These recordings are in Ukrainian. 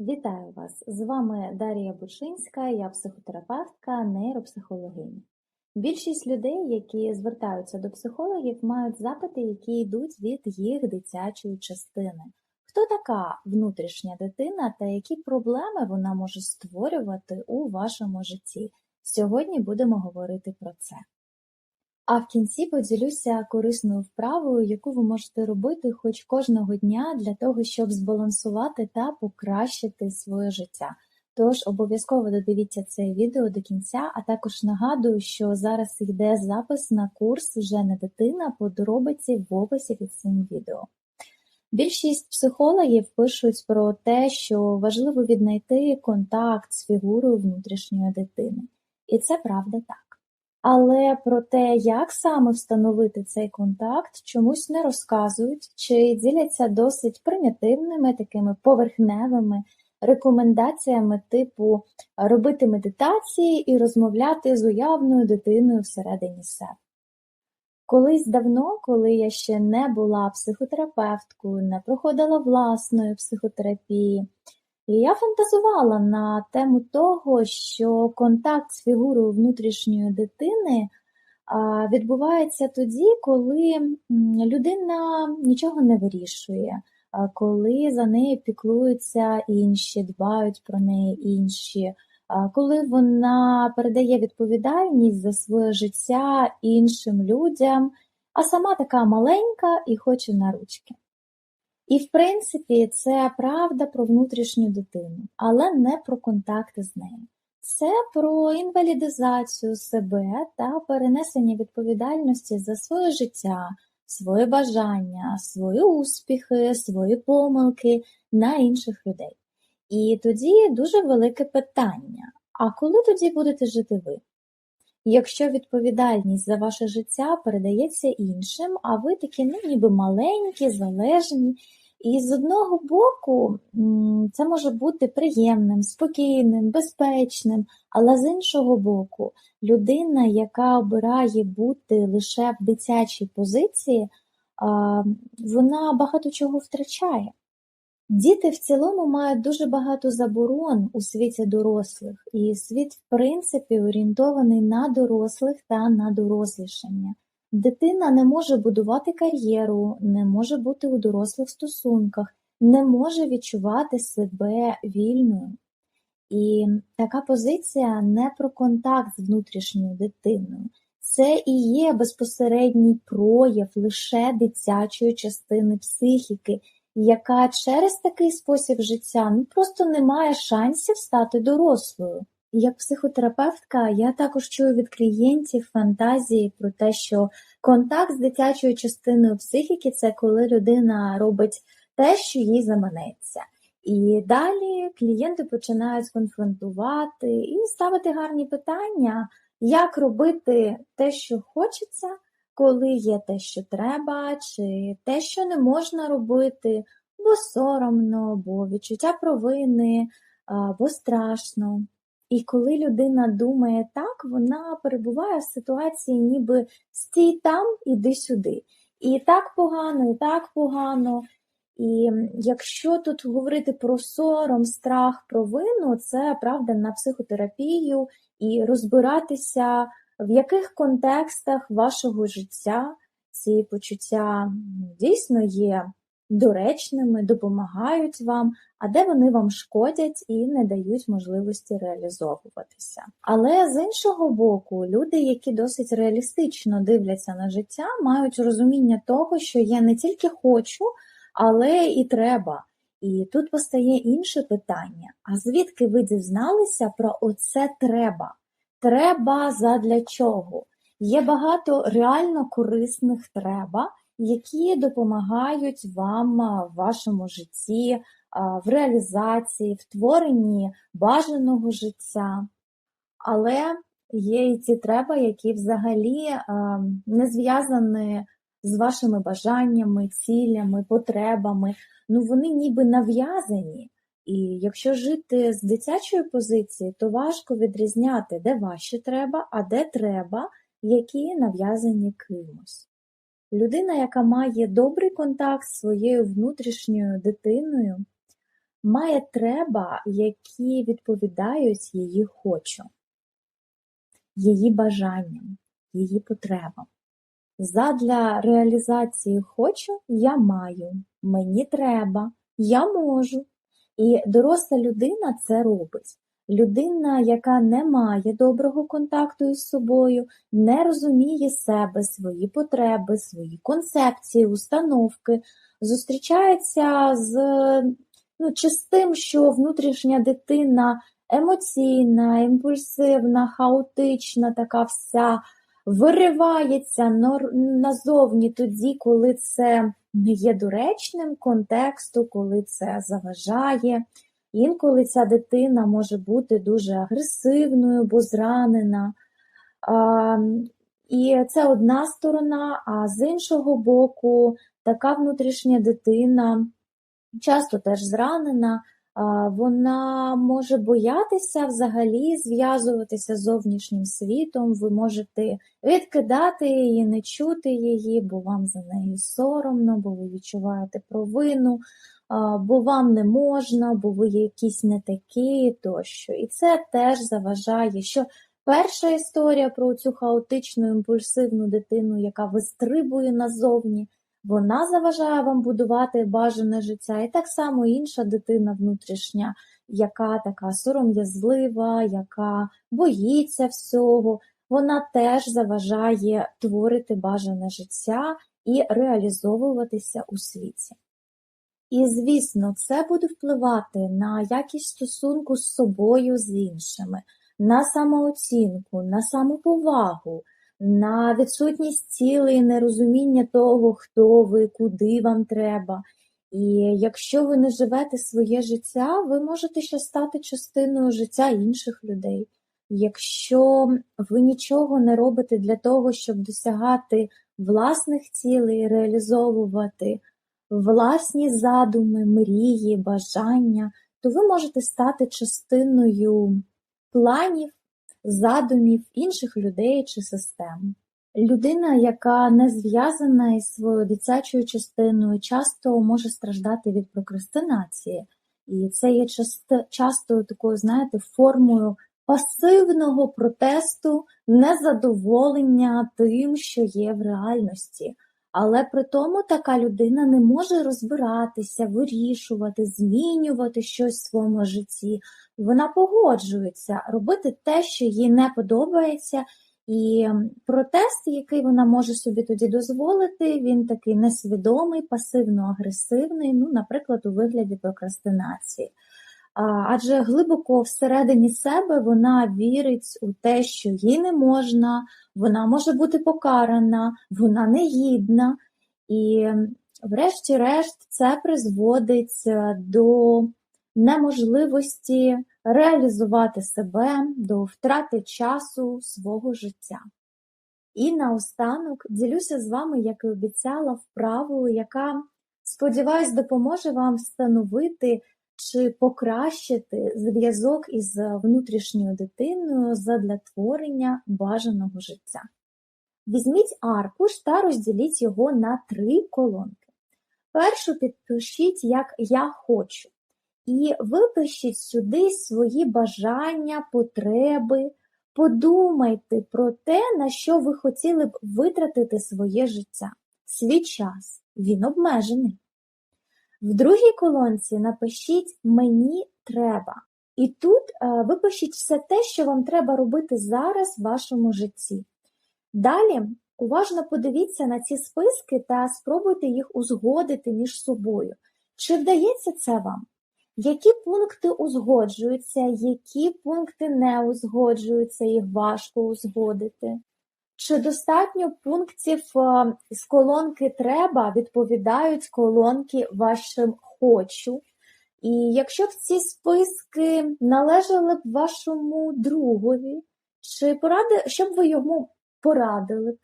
Вітаю вас! З вами Дар'я Бушинська, я психотерапевтка, нейропсихологиня. Більшість людей, які звертаються до психологів, мають запити, які йдуть від їх дитячої частини. Хто така внутрішня дитина та які проблеми вона може створювати у вашому житті? Сьогодні будемо говорити про це. А в кінці поділюся корисною вправою, яку ви можете робити хоч кожного дня для того, щоб збалансувати та покращити своє життя. Тож обов'язково додивіться це відео до кінця, а також нагадую, що зараз йде запис на курс вже не дитина, подробиці в описі під цим відео. Більшість психологів пишуть про те, що важливо віднайти контакт з фігурою внутрішньої дитини. І це правда так. Але про те, як саме встановити цей контакт, чомусь не розказують чи діляться досить примітивними, такими поверхневими рекомендаціями типу робити медитації і розмовляти з уявною дитиною всередині себе. Колись давно, коли я ще не була психотерапевткою, не проходила власної психотерапії, і я фантазувала на тему того, що контакт з фігурою внутрішньої дитини відбувається тоді, коли людина нічого не вирішує, коли за нею піклуються інші, дбають про неї інші, коли вона передає відповідальність за своє життя іншим людям, а сама така маленька і хоче на ручки. І, в принципі, це правда про внутрішню дитину, але не про контакти з нею. Це про інвалідизацію себе та перенесення відповідальності за своє життя, свої бажання, свої успіхи, свої помилки на інших людей. І тоді дуже велике питання: а коли тоді будете жити ви? Якщо відповідальність за ваше життя передається іншим, а ви такі, ну ніби маленькі, залежні. І з одного боку це може бути приємним, спокійним, безпечним, але з іншого боку, людина, яка обирає бути лише в дитячій позиції, вона багато чого втрачає. Діти в цілому мають дуже багато заборон у світі дорослих, і світ, в принципі, орієнтований на дорослих та на дорослішання. Дитина не може будувати кар'єру, не може бути у дорослих стосунках, не може відчувати себе вільною. І така позиція не про контакт з внутрішньою дитиною. Це і є безпосередній прояв лише дитячої частини психіки, яка через такий спосіб життя ну, просто не має шансів стати дорослою. Як психотерапевтка, я також чую від клієнтів фантазії про те, що контакт з дитячою частиною психіки це коли людина робить те, що їй заманеться. І далі клієнти починають конфронтувати і ставити гарні питання, як робити те, що хочеться, коли є те, що треба, чи те, що не можна робити, бо соромно, бо відчуття провини, бо страшно. І коли людина думає так, вона перебуває в ситуації, ніби стій там, іди сюди. І так погано, і так погано. І якщо тут говорити про сором, страх, провину, це правда на психотерапію і розбиратися, в яких контекстах вашого життя ці почуття дійсно є доречними, допомагають вам, а де вони вам шкодять і не дають можливості реалізовуватися. Але з іншого боку, люди, які досить реалістично дивляться на життя, мають розуміння того, що я не тільки хочу, але і треба. І тут постає інше питання: а звідки ви дізналися про оце треба? Треба задля чого? Є багато реально корисних треба, які допомагають вам в вашому житті, в реалізації, в творенні бажаного життя. Але є і ті треба, які взагалі не зв'язані з вашими бажаннями, цілями, потребами. Ну вони ніби нав'язані. І якщо жити з дитячої позиції, то важко відрізняти, де ваші треба, а де треба, які нав'язані кимось. Людина, яка має добрий контакт з своєю внутрішньою дитиною, має треба, які відповідають її хочу, її бажанням, її потребам. Задля реалізації хочу я маю, мені треба, я можу. І доросла людина це робить. Людина, яка не має доброго контакту із собою, не розуміє себе, свої потреби, свої концепції, установки, зустрічається з ну, чи з тим, що внутрішня дитина емоційна, імпульсивна, хаотична, така вся виривається назовні тоді, коли це не є доречним контексту, коли це заважає. Інколи ця дитина може бути дуже агресивною, бо зранена. А, І це одна сторона, а з іншого боку, така внутрішня дитина, часто теж зранена, вона може боятися взагалі зв'язуватися з зовнішнім світом, ви можете відкидати її, не чути її, бо вам за неї соромно, бо ви відчуваєте провину, бо вам не можна, бо ви якісь не такі тощо. І це теж заважає, що перша історія про цю хаотичну імпульсивну дитину, яка вистрибує назовні. Вона заважає вам будувати бажане життя, і так само інша дитина внутрішня, яка така сором'язлива, яка боїться всього, вона теж заважає творити бажане життя і реалізовуватися у світі. І, звісно, це буде впливати на якість стосунку з собою з іншими, на самооцінку, на самоповагу на відсутність цілей, нерозуміння того, хто ви, куди вам треба. І якщо ви не живете своє життя, ви можете ще стати частиною життя інших людей. Якщо ви нічого не робите для того, щоб досягати власних цілей, реалізовувати власні задуми, мрії, бажання, то ви можете стати частиною планів задумів інших людей чи систем. Людина, яка не зв'язана із своєю дитячою частиною, часто може страждати від прокрастинації, і це є часто, часто такою, знаєте, формою пасивного протесту, незадоволення тим, що є в реальності. Але при тому така людина не може розбиратися, вирішувати, змінювати щось в своєму житті. Вона погоджується робити те, що їй не подобається, і протест, який вона може собі тоді дозволити, він такий несвідомий, пасивно-агресивний, ну, наприклад, у вигляді прокрастинації. Адже глибоко всередині себе вона вірить у те, що їй не можна, вона може бути покарана, вона негідна. І, врешті-решт, це призводить е, до неможливості реалізувати себе, до втрати часу свого життя. І наостанок ділюся з вами, як і обіцяла, вправою, яка, сподіваюсь, допоможе вам встановити чи покращити зв'язок із внутрішньою дитиною задля творення бажаного життя. Візьміть аркуш та розділіть його на три колонки. Першу підпишіть, як Я хочу, і випишіть сюди свої бажання, потреби, подумайте про те, на що ви хотіли б витратити своє життя, свій час, він обмежений. В другій колонці напишіть Мені треба. І тут е, випишіть все те, що вам треба робити зараз в вашому житті. Далі уважно подивіться на ці списки та спробуйте їх узгодити між собою. Чи вдається це вам? Які пункти узгоджуються, які пункти не узгоджуються, їх важко узгодити? Чи достатньо пунктів е, з колонки треба відповідають колонки вашим хочу? І якщо б ці списки належали б вашому другові, чи поради, що ви йому порадили б?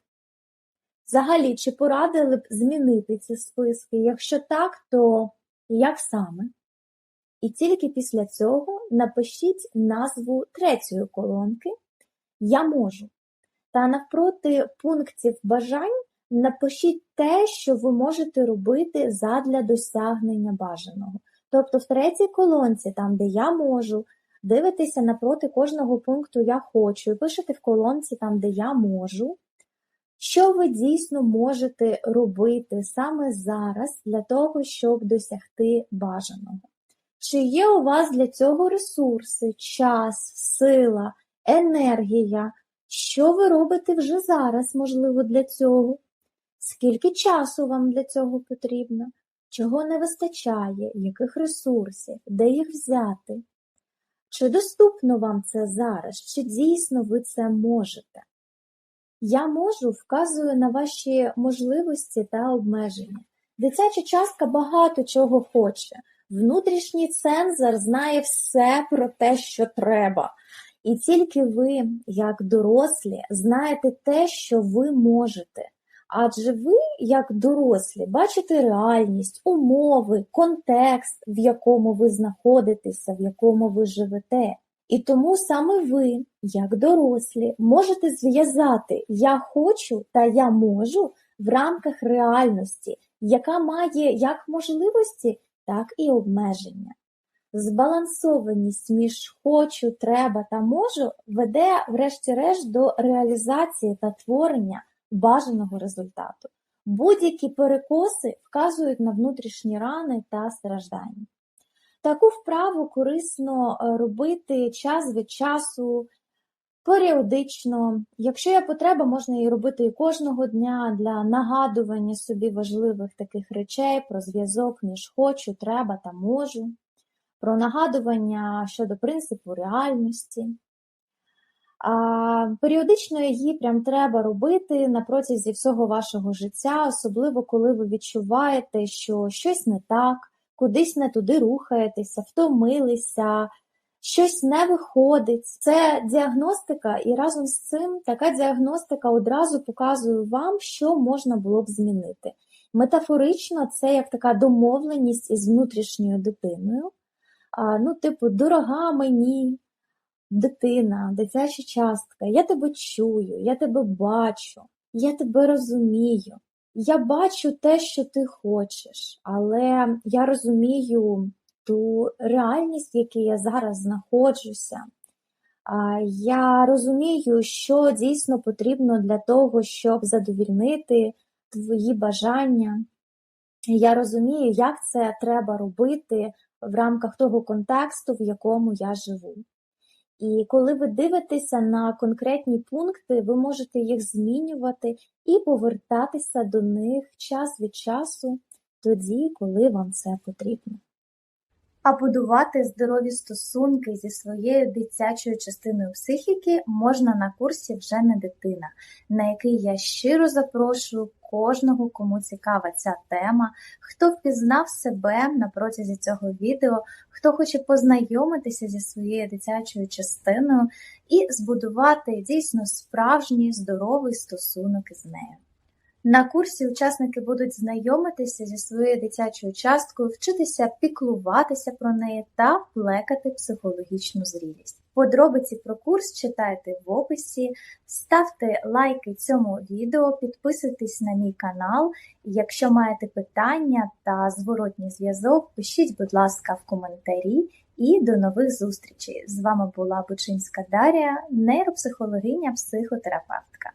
Взагалі, чи порадили б змінити ці списки? Якщо так, то як саме? І тільки після цього напишіть назву третьої колонки Я можу. Та навпроти пунктів бажань напишіть те, що ви можете робити задля досягнення бажаного. Тобто в третій колонці, там, де я можу, дивитеся напроти кожного пункту я хочу і пишете в колонці там, де я можу, що ви дійсно можете робити саме зараз для того, щоб досягти бажаного. Чи є у вас для цього ресурси, час, сила, енергія? Що ви робите вже зараз, можливо, для цього? Скільки часу вам для цього потрібно? Чого не вистачає, яких ресурсів, де їх взяти? Чи доступно вам це зараз? Чи дійсно ви це можете? Я можу вказую на ваші можливості та обмеження. Дитяча частка багато чого хоче. Внутрішній цензор знає все про те, що треба. І тільки ви, як дорослі, знаєте те, що ви можете. Адже ви, як дорослі, бачите реальність, умови, контекст, в якому ви знаходитеся, в якому ви живете. І тому саме ви, як дорослі, можете зв'язати я хочу та я можу в рамках реальності, яка має як можливості, так і обмеження. Збалансованість між хочу, треба та можу веде, врешті-решт, до реалізації та творення бажаного результату. Будь-які перекоси вказують на внутрішні рани та страждання. Таку вправу корисно е, робити час від часу, періодично. Якщо є потреба, можна її робити і кожного дня для нагадування собі важливих таких речей про зв'язок між хочу, треба та можу, про нагадування щодо принципу реальності. А, Періодично її прям треба робити на протязі всього вашого життя, особливо коли ви відчуваєте, що щось не так, кудись не туди рухаєтеся, втомилися, щось не виходить. Це діагностика, і разом з цим така діагностика одразу показує вам, що можна було б змінити. Метафорично, це як така домовленість із внутрішньою дитиною. Ну, типу, дорога мені дитина, дитяча частка, я тебе чую, я тебе бачу, я тебе розумію. Я бачу те, що ти хочеш, але я розумію ту реальність, в якій я зараз знаходжуся. Я розумію, що дійсно потрібно для того, щоб задовільнити твої бажання. Я розумію, як це треба робити в рамках того контексту, в якому я живу. І коли ви дивитеся на конкретні пункти, ви можете їх змінювати і повертатися до них час від часу, тоді, коли вам це потрібно. А будувати здорові стосунки зі своєю дитячою частиною психіки можна на курсі вже не дитина, на який я щиро запрошую кожного, кому цікава ця тема, хто впізнав себе на протязі цього відео, хто хоче познайомитися зі своєю дитячою частиною і збудувати дійсно справжній здоровий стосунок із нею. На курсі учасники будуть знайомитися зі своєю дитячою часткою, вчитися піклуватися про неї та плекати психологічну зрілість. Подробиці про курс читайте в описі, ставте лайки цьому відео, підписуйтесь на мій канал. Якщо маєте питання та зворотній зв'язок, пишіть, будь ласка, в коментарі і до нових зустрічей! З вами була Бучинська Дарія, нейропсихологиня, психотерапевтка.